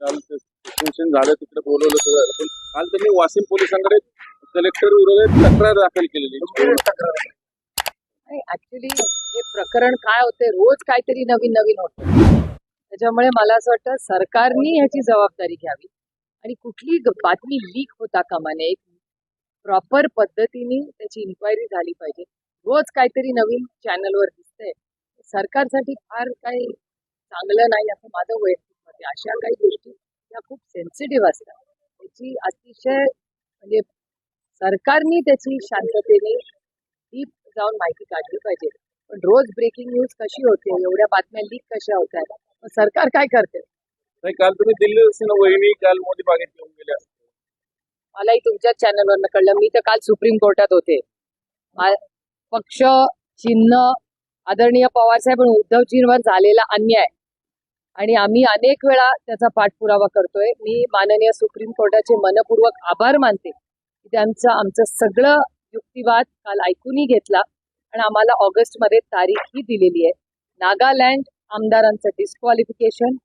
काल झालं तिकडे बोलवलं होतं झालं. पण काल त्यांनी वाशिम पोलिसांकडे कलेक्टर विरोधात तक्रार दाखल केलेली. ऍक्च्युली हे प्रकरण काय होते रोज काहीतरी नवीन नवीन होतं. त्याच्यामुळे मला असं वाटतं सरकारनी ह्याची जबाबदारी घ्यावी. आणि कुठली बातमी लीक होता कामा नये प्रॉपर पद्धतीने त्याची इन्क्वायरी झाली पाहिजे. रोज काहीतरी नवीन चॅनलवर दिसतंय. सरकारसाठी फार काही चांगलं नाही असं माझं वैयक्तिक आहे अशा काही गोष्टी त्या खूप सेन्सिटिव्ह असतात. त्याची अतिशय म्हणजे सरकारनी त्याची शांततेने डीप जाऊन माहिती काढली पाहिजे. पण रोज ब्रेकिंग न्यूज कशी होते? एवढ्या बातम्या लीक कशा होत आहेत मग सरकार काय करते? नाही काल तुम्ही दिल्ली वहिनी काल मोदी बागेत घेऊन गेल्या मलाही तुमच्याच चॅनलवरनं कळलं. मी तर काल सुप्रीम कोर्टात होते. पक्ष चिन्ह आदरणीय पवारसाहेब आणि उद्धवजींवर झालेला अन्याय. आणि आम्ही अनेक वेळा त्याचा पाठपुरावा करतोय. मी माननीय सुप्रीम कोर्टाचे मनपूर्वक आभार मानते की त्यांचं आमचं सगळं युक्तिवाद काल ऐकूनही घेतला आणि आम्हाला ऑगस्टमध्ये तारीखही दिलेली आहे. नागालँड आमदारांचं डिस्क्वालिफिकेशन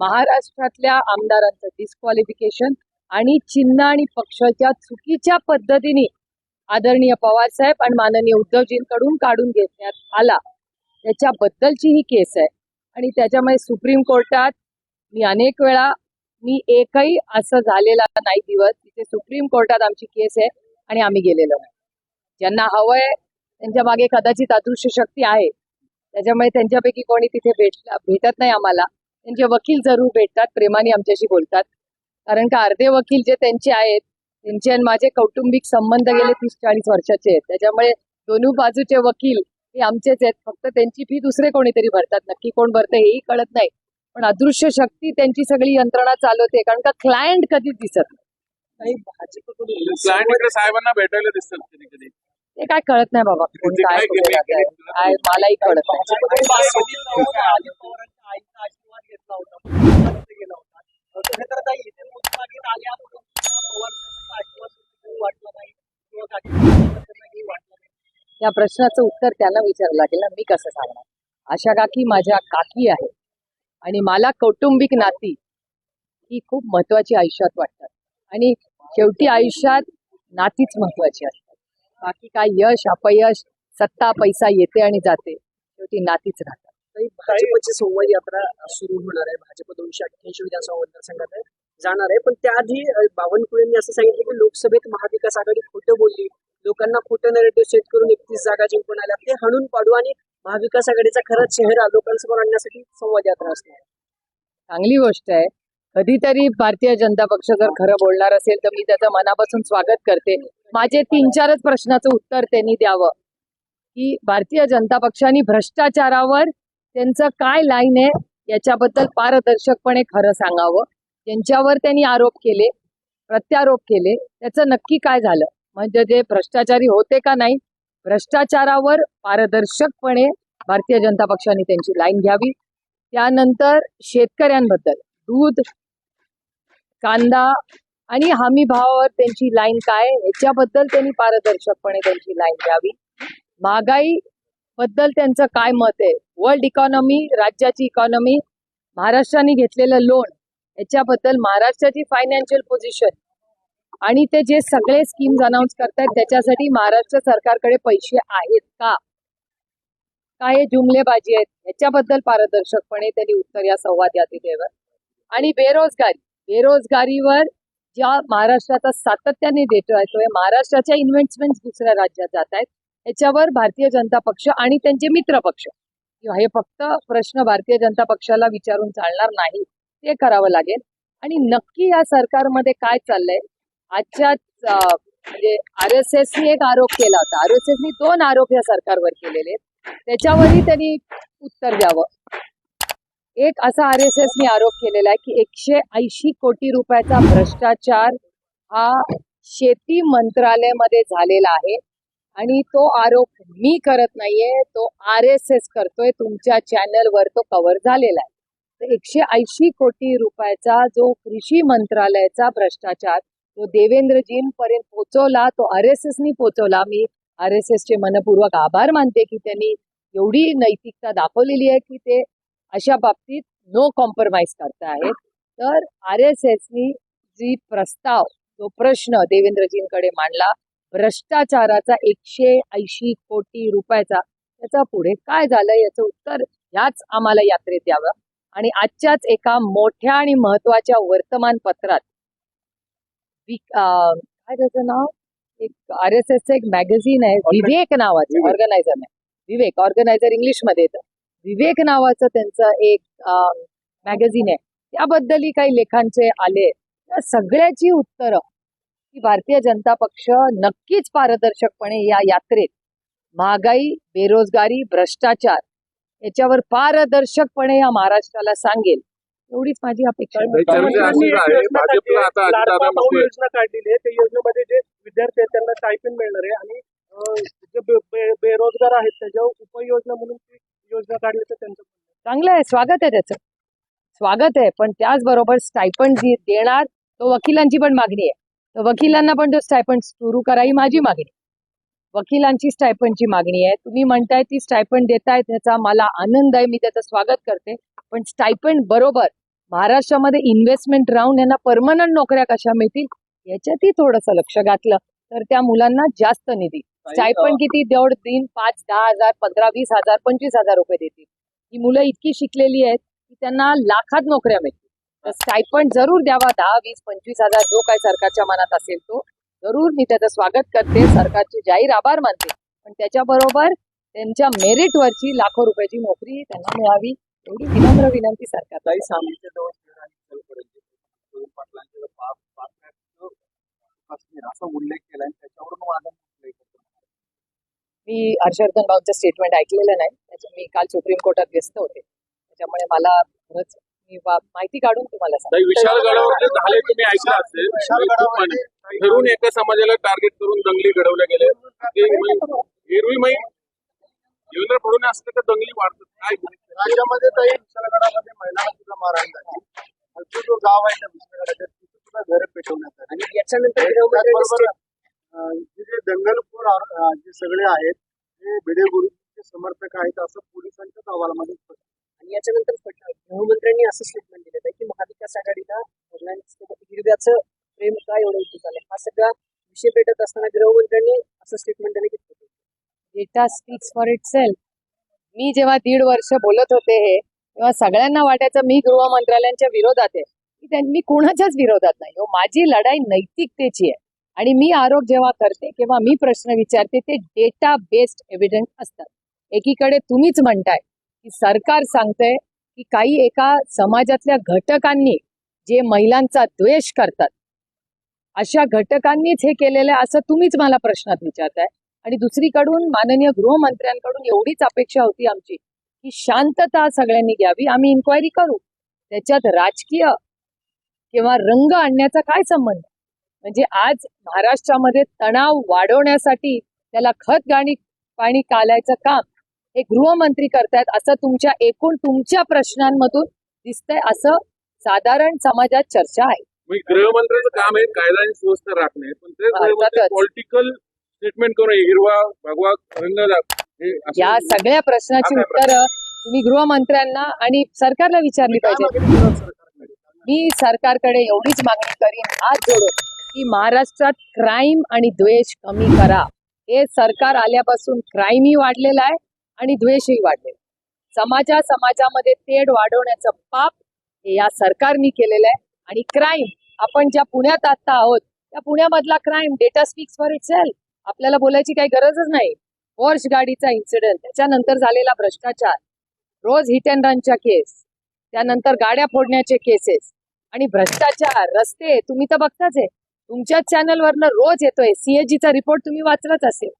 महाराष्ट्रातल्या आमदारांचं डिस्क्वालिफिकेशन आणि चिन्ह आणि पक्षाच्या चुकीच्या पद्धतीने आदरणीय पवारसाहेब आणि माननीय उद्धवजींकडून काढून घेण्यात आला. त्याच्याबद्दलची ही केस आहे. आणि त्याच्यामुळे सुप्रीम कोर्टात मी अनेक वेळा मी एकही असं झालेला नाही दिवस तिथे सुप्रीम कोर्टात आमची केस आहे आणि आम्ही गेलेलो नाही. ज्यांना हवंय त्यांच्या मागे कदाचित अदृश्य शक्ती आहे. त्याच्यामुळे त्यांच्यापैकी कोणी तिथे भेटला भेटत नाही आम्हाला. त्यांचे वकील जरूर भेटतात प्रेमाने आमच्याशी बोलतात. कारण का अर्धे वकील जे त्यांचे आहेत त्यांचे आणि माझे कौटुंबिक संबंध गेले तीस चाळीस वर्षाचे आहेत. त्याच्यामुळे दोन्ही बाजूचे वकील हे आमचेच आहेत. फक्त त्यांची फी दुसरे कोणीतरी भरतात. नक्की कोण भरतं हेही कळत नाही. पण अदृश्य शक्ती त्यांची सगळी यंत्रणा चालवते. कारण का क्लायंट कधीच दिसत नाही. साहेबांना भेटायला दिसतात कधी कधी. ते काय कळत नाही बाबा. कोण ते काय. काय? मलाही कळत नाही. या प्रश्नाचं उत्तर त्यांना विचारावं लागेल ना मी कसं सांगणार? आशा काकी माझ्या काकी आहे आणि मला कौटुंबिक नाती ही खूप महत्वाची आयुष्यात वाटतात. आणि शेवटी आयुष्यात नातीच महत्वाची असतात. बाकी काय यश अपयश सत्ता पैसा येते आणि जाते शेवटी नातीच राहतात. भाजपची संवाद यात्रा सुरू होणार आहे. भाजप दोनशे अठ्ठ्याऐंशी विधानसभा मतदारसंघात आहे, जाणार आहे. पण त्याआधी बावनकुळेंनी असं सांगितलं की लोकसभेत महाविकास आघाडी खोटं बोलली. लोकांना खोटं नरेटिव्ह सेट करून एकतीस जागा जिंकून आल्या. ते हाणून पाडू आणि महाविकास आघाडीचा खरा चेहरा लोकांसमोर आणण्यासाठी संवाद यात्रा असणार चांगली गोष्ट आहे. कधीतरी भारतीय जनता पक्ष जर खरं बोलणार असेल तर मी त्याचं मनापासून स्वागत करते. माझे तीन चारच प्रश्नाचं उत्तर त्यांनी द्यावं. की भारतीय जनता पक्षाने भ्रष्टाचारावर त्यांचं काय लाईन आहे याच्याबद्दल पारदर्शकपणे खरं सांगावं. त्यांच्यावर त्यांनी आरोप केले प्रत्यारोप केले त्याचं नक्की काय झालं? म्हणजे जे भ्रष्टाचारी होते का नाही भ्रष्टाचारावर पारदर्शकपणे भारतीय जनता पक्षाने त्यांची लाईन घ्यावी. त्यानंतर शेतकऱ्यांबद्दल दूध कांदा आणि हमी भावावर त्यांची लाईन काय याच्याबद्दल त्यांनी पारदर्शकपणे त्यांची लाईन घ्यावी. महागाई बद्दल त्यांचं काय मत आहे? वर्ल्ड इकॉनॉमी राज्याची इकॉनॉमी महाराष्ट्राने घेतलेलं लोन याच्याबद्दल महाराष्ट्राची फायनान्शियल पोझिशन आणि ते जे सगळे स्कीम्स अनाऊन्स करतात त्याच्यासाठी महाराष्ट्र सरकारकडे पैसे आहेत का? काय जुमलेबाजी आहेत? याच्याबद्दल पारदर्शकपणे त्यांनी उत्तर या संवाद यात्रेवर आणि बेरोजगारी बेरोजगारीवर ज्या महाराष्ट्राचा सातत्याने देतो येतोय महाराष्ट्राच्या इन्व्हेस्टमेंट दुसऱ्या राज्यात जात आहेत याच्यावर भारतीय जनता पक्ष आणि त्यांचे मित्र पक्ष किंवा हे फक्त प्रश्न भारतीय जनता पक्षाला विचारून चालणार नाही. ते करावं लागेल. आणि नक्की या सरकारमध्ये काय चाललंय? आजच्याच म्हणजे आर एस एसनी एक आरोप केला होता. आर एस एसनी दोन आरोप या सरकारवर केलेले त्याच्यावरही त्यांनी उत्तर द्यावं. एक असा आर एस एसनी आरोप केलेला आहे की एकशे ऐंशी कोटी रुपयाचा भ्रष्टाचार हा शेती मंत्रालयामध्ये झालेला आहे. आणि तो आरोप मी करत नाहीये तो आर एस एस करतोय. तुमच्या चॅनलवर तो कव्हर झालेला आहे. एकशे ऐंशी कोटी रुपयाचा जो कृषी मंत्रालयाचा भ्रष्टाचार तो देवेंद्रजींपर्यंत पोहोचवला तो आर एस एसनी पोहोचवला. मी आर एस एसचे मनपूर्वक आभार मानते की त्यांनी एवढी नैतिकता दाखवलेली आहे की ते अशा बाबतीत नो कॉम्प्रोमाइज करता आहेत. तर आर एस एसनी जी प्रस्ताव जो प्रश्न देवेंद्रजींकडे मांडला भ्रष्टाचाराचा एकशे ऐंशी कोटी रुपयाचा त्याचा पुढे काय झालं याचं उत्तर ह्याच आम्हाला यात्रेत द्यावं. आणि आजच्याच एका मोठ्या आणि महत्त्वाच्या वर्तमानपत्रात काय त्याचं नाव? एक आर एस एसचं एक मॅगझिन आहे विवेक नावाचं. ऑर्गनायझर नाही विवेक ऑर्गनायझर इंग्लिशमध्ये येतं. विवेक नावाचं त्यांचं एक मॅगझिन आहे. त्याबद्दलही काही लेखांचे आले. त्या सगळ्याची उत्तरं की भारतीय जनता पक्ष नक्कीच पारदर्शकपणे या यात्रेत महागाई बेरोजगारी भ्रष्टाचार याच्यावर पारदर्शकपणे या महाराष्ट्राला सांगेल. एवढीच माझी अपेक्षा योजना काढलेली आहे. त्या योजनेमध्ये जे विद्यार्थी आहेत त्यांना टायपिंग मिळणार आहे. आणि जे बेरोजगार आहेत त्याच्यावर उपयोजना म्हणून ती योजना काढली तर त्यांचं चांगलं आहे. स्वागत आहे त्याचं. स्वागत आहे. पण त्याचबरोबर स्टायपंड जी देणार तो वकिलांची पण मागणी आहे. तर वकिलांना पण तो स्टायपंड सुरू करा ही माझी मागणी वकिलांची स्टायपंडची मागणी आहे. तुम्ही म्हणताय ती स्टायपंड देताय त्याचा मला आनंद आहे. मी त्याचं स्वागत करते. पण स्टायपंड बरोबर महाराष्ट्रामध्ये इन्व्हेस्टमेंट राहून यांना परमनंट नोकऱ्या कशा मिळतील याच्यातही थोडंसं लक्ष घातलं. तर त्या मुलांना जास्त निधी. स्टायपंड किती? देवड दिन पाच दहा हजार पंधरा वीस हजार पंचवीस हजार रुपये देतील. ही मुलं इतकी शिकलेली आहेत की त्यांना लाखात नोकऱ्या मिळतील. तर स्टायपंड जरूर द्यावा. दहा वीस पंचवीस हजार जो काय सरकारच्या मनात असेल तो. जरूर मी त्याचं स्वागत करते सरकारचे जाहीर आभार मानते. पण त्याच्याबरोबर त्यांच्या मेरिटवरची लाखो रुपयाची नोकरी त्यांना मिळावी एवढी विनम्र विनंती सरकार काही सामनेच्या जवळ खेळ आणि खेळपर्यंत रोहित पाटलांचे पाच पाच मॅच असतील असा उल्लेख केला आणि त्याच्यावरून माझा कुठलाही करतो. मी हर्षवर्धन भाऊंचं स्टेटमेंट ऐकलेलं नाही. त्याच्या मी काल सुप्रीम कोर्टात व्यस्त होते. त्याच्यामुळे मला खरंच मी वा- माहिती काढून तुम्हाला सांगते. काही विशाल गडावर जे झाले तुम्ही ऐकलं असेल. खूप ठरून एका समाजाला टार्गेट करून दंगली घडवल्या गेल्या. ते एरवी मै देवेंद्र फडणवीस असलं तर दंगली वाढतात. काय? राज्यामध्ये तर विशालगडामध्ये महिलांना सुद्धा मारहाण झाली. जो गाव आहे त्या विशालगडाच्या तिथे सुद्धा घर पेटवण्यात आली. आणि याच्यानंतर गृहमंत्र्यांनी त्याचबरोबर अं, हे जे दंगलखोर आरो- अं, जे सगळे आहेत ते भिडे गुरुचे समर्थक आहेत असं पोलिसांच्याच अहवालामध्ये स्पष्ट आणि याच्यानंतर गृहमंत्र्यांनी असं स्टेटमेंट दिलेलं आहे की महाविकास आघाडीला महिलांसोबत हिरव्याचं प्रेम काय एवढं उतू झालंय हा सगळा विषय पेटत असताना गृहमंत्र्यांनी असं स्टेटमेंट दिलं घेतलं data speaks for itself मी जेव्हा दीड वर्ष बोलत होते हे तेव्हा सगळ्यांना वाटायचं मी गृह मंत्रालयांच्या विरोधात आहे. की मी कुणाच्याच विरोधात नाही. हो माझी लढाई नैतिकतेची आहे. आणि मी आरोप जेव्हा करते किंवा मी प्रश्न विचारते ते डेटा बेस्ड एव्हिडन्स असतात. एकीकडे तुम्हीच म्हणताय की सरकार सांगतंय की काही एका समाजातल्या घटकांनी जे महिलांचा द्वेष करतात अशा घटकांनीच हे केलेलं आहे असं तुम्हीच मला प्रश्नात विचारताय. आणि दुसरीकडून माननीय गृहमंत्र्यांकडून एवढीच अपेक्षा होती आमची की शांतता सगळ्यांनी घ्यावी. आम्ही इन्क्वायरी करू. त्याच्यात राजकीय किंवा रंग आणण्याचा काय संबंध? म्हणजे आज महाराष्ट्रामध्ये तणाव वाढवण्यासाठी त्याला खत गाणी पाणी कालायचं काम हे गृहमंत्री करतायत असं तुमच्या एकूण तुमच्या प्रश्नांमधून दिसतंय असं साधारण समाजात चर्चा आहे. म्हणजे गृहमंत्र्याचं काम आहे कायदा आणि सुव्यवस्था राखणे पण. पॉलिटिकल स्टेटमेंट करून हिरवा भगवा रंग या सगळ्या प्रश्नाची उत्तरं तुम्ही गृहमंत्र्यांना आणि सरकारला विचारली पाहिजे. मी सरकारकडे एवढीच मागणी करीन हात जोडून की महाराष्ट्रात क्राईम आणि द्वेष कमी करा. हे सरकार आल्यापासून क्राईमही वाढलेला आहे आणि द्वेषही वाढले. समाजा समाजामध्ये तेढ वाढवण्याचं पाप हे या सरकारने केलेलं आहे आणि क्राईम आपण ज्या पुण्यात आता आहोत त्या पुण्यामधला crime data speaks for itself बोलायची काही गरजच नाही. वर्ष गाडीचा इन्सिडेंट त्याच्यानंतर झालेला भ्रष्टाचार रोज हिट अँड रनच्या केस त्यानंतर गाड्या फोडण्याचे केसेस आणि भ्रष्टाचार रस्ते तुम्ही तर बघताच आहे. तुमच्याच चॅनलवरनं रोज येतोय. सीएजीचा रिपोर्ट तुम्ही वाचलाच असेल.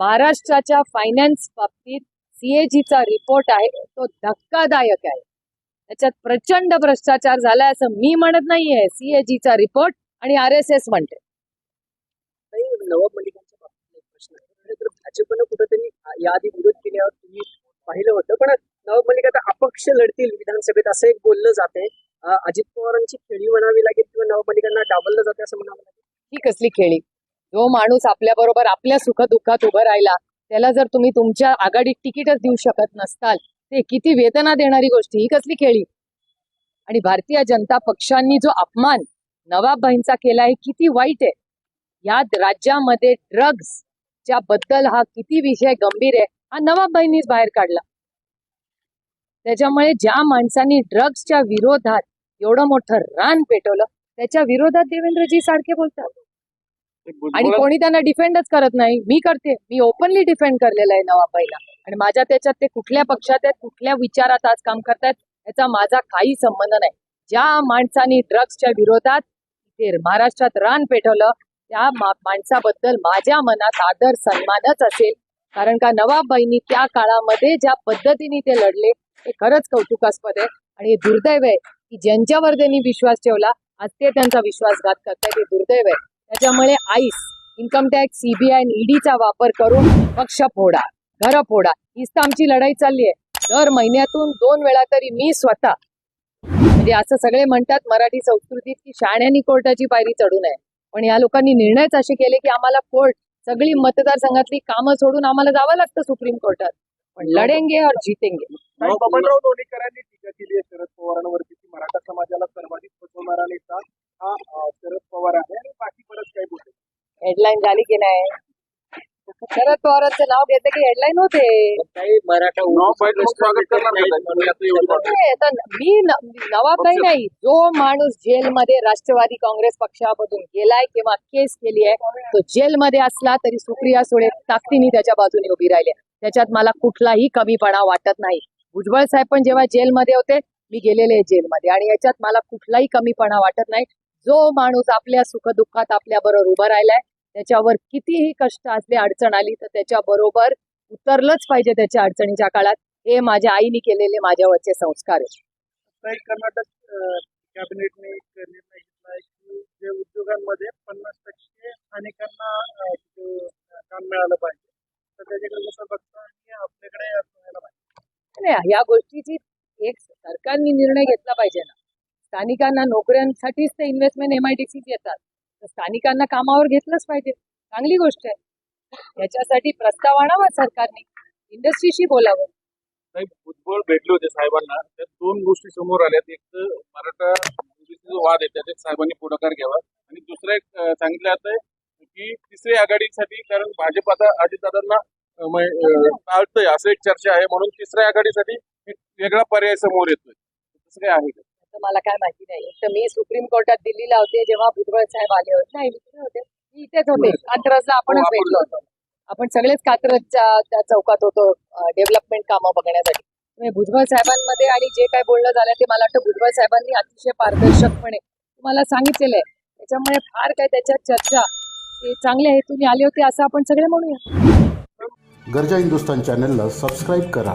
महाराष्ट्राच्या फायनान्स बाबतीत सीएजीचा रिपोर्ट आहे तो धक्कादायक आहे. त्याच्यात प्रचंड भ्रष्टाचार झालाय असं मी म्हणत नाहीये. सीएजीचा रिपोर्ट आणि आर एस एस म्हणते. नवाब मलिकांच्या बाबतीत प्रश्न आहे. भाजपनं कुठेतरी याआधी विरोध केल्यावर तुम्ही पाहिलं होतं पण नवाब मलिक आता अपक्ष लढतील विधानसभेत असं एक बोललं जाते अजित पवारांची खेळी म्हणावी लागेल किंवा नवाब मलिकांना डावललं जाते असं म्हणावं लागेल? ही कसली खेळी? जो माणूस आपल्या बरोबर आपल्या सुखदुःखात उभं राहिला त्याला जर तुम्ही तुमच्या आघाडीत तिकीटच देऊ शकत नसताल ते किती वेदना देणारी गोष्ट ही कसली खेळी? आणि भारतीय जनता पक्षांनी जो अपमान नवाबबाईंचा केला आहे किती वाईट आहे. या राज्यामध्ये ड्रग्सच्या बद्दल हा किती विषय गंभीर आहे हा नवाबबाईंनीच बाहेर काढला. त्याच्यामुळे ज्या माणसांनी ड्रग्सच्या विरोधात एवढं मोठं रान पेटवलं त्याच्या विरोधात देवेंद्रजी सारखे बोलतात. आणि कोणी त्यांना डिफेंडच करत नाही. मी करते. मी ओपनली डिफेंड करलेलं आहे नवाबाईला आणि माझ्या त्याच्यात ते कुठल्या पक्षात आहेत कुठल्या विचारात आज काम करतायत याचा माझा काही संबंध नाही. ज्या माणसांनी ड्रग्सच्या विरोधात महाराष्ट्रात रान पेटवलं त्या माणसाबद्दल माझ्या मनात आदर सन्मानच असेल. कारण का नवाबाईंनी त्या काळामध्ये ज्या पद्धतीने ते लढले ते खरंच कौतुकास्पद आहे. आणि हे दुर्दैव आहे की ज्यांच्यावर त्यांनी विश्वास ठेवला आज ते त्यांचा विश्वासघात करतायत हे दुर्दैव आहे. त्याच्यामुळे आईस इन्कम टॅक्स सीबीआय आणि ईडीचा वापर करून पक्ष फोडा घर फोडा. हीच तर आमची लढाई चालली आहे दर महिन्यातून दोन वेळा तरी मी स्वतः म्हणजे असं सगळे म्हणतात मराठी संस्कृतीत की शाण्यानी कोर्टाची पायरी चढू नये. पण या लोकांनी निर्णयच असे केले की आम्हाला कोर्ट सगळी मतदारसंघातली कामं सोडून आम्हाला जावं लागतं सुप्रीम कोर्टात. पण लढेंगे और जीतेंगे नाही, बबनराव लोणीकरांनी टीका केली आहे शरद पवारांवरती की मराठा समाजाला सर्वाधिक फसवणारा नेता हा अं, शरद पवार आहे आणि बाकी परत काही बोलते हेडलाईन झाली की नाही? शरद पवारांचं नाव घेतलं की हेडलाईन होते? काही मराठा मी न- नवाबबाई नाही. जो माणूस जेलमध्ये राष्ट्रवादी काँग्रेस पक्षामधून गेलाय किंवा केस केली आहे तो जेलमध्ये असला तरी सुप्रिया सुळे ताकदीने त्याच्या बाजूने उभी राहिली. त्याच्यात मला कुठलाही कमीपणा वाटत नाही. भुजबळ साहेब पण जेव्हा जेलमध्ये होते मी गेलेले जेलमध्ये. आणि याच्यात मला कुठलाही कमीपणा वाटत नाही. जो माणूस आपल्या सुखदुःखात आपल्या बरोबर उभा राहिलाय त्याच्यावर कितीही कष्ट असले अडचण आली तर त्याच्या बरोबर उतरलंच पाहिजे त्याच्या अडचणीच्या काळात. हे माझ्या आईने केलेले माझ्यावरचे संस्कार आहेत. कर्नाटक कॅबिनेटने निर्णय घेतला की जे उद्योगांमध्ये पन्नास टक्के स्थानिकांना अं, तिथे, अं, काम मिळालं पाहिजे तर त्याच्याकडे जसं बघता की आपल्याकडे नाही या गोष्टीची एक सरकारने निर्णय घेतला पाहिजे ना स्थानिकांना नोकऱ्यांसाठीच ते इन्व्हेस्टमेंट एमआयडीसी येतात. स्थानिकांना कामावर घेतलंच पाहिजे. चांगली गोष्ट आहे. याच्यासाठी प्रस्ताव आणावा सरकारने. इंडस्ट्रीशी बोलावं. साहेब भुजबळ भेटले होते साहेबांना. त्या दोन गोष्टी समोर आल्यात. एक तर मराठा जो वाद आहे त्याच्यात साहेबांनी पुढाकार घ्यावा. आणि दुसरं एक सांगितलं जात आहे की तिसरी आघाडीसाठी कारण भाजप आता अजितदादांना टाळतंय. असं एक चर्चा आहे. म्हणून तिसऱ्या आघाडीसाठी एक वेगळा पर्याय समोर येतोय. तसं काय आहे का? मला काय माहिती नाही. तर मी सुप्रीम कोर्टात दिल्लीला होते जेव्हा भुजबळ साहेब आले होते. नाही मी होते. मी इथेच होते. कात्रजला आपणच आपण भेटलो होतो. आपण सगळेच कात्रजच्या त्या चौकात होतो डेव्हलपमेंट कामं बघण्यासाठी. भुजबळ साहेबांमध्ये आणि जे काय बोलणं झालं ते मला वाटतं भुजबळ साहेबांनी अतिशय पारदर्शकपणे तुम्हाला सांगितलेलं आहे. त्याच्यामुळे फार काय त्याच्यात चर्चा चांगल्या हेतूने आले होते असं आपण सगळे म्हणूया. गरजा हिंदुस्तान चॅनलला सबस्क्राईब करा.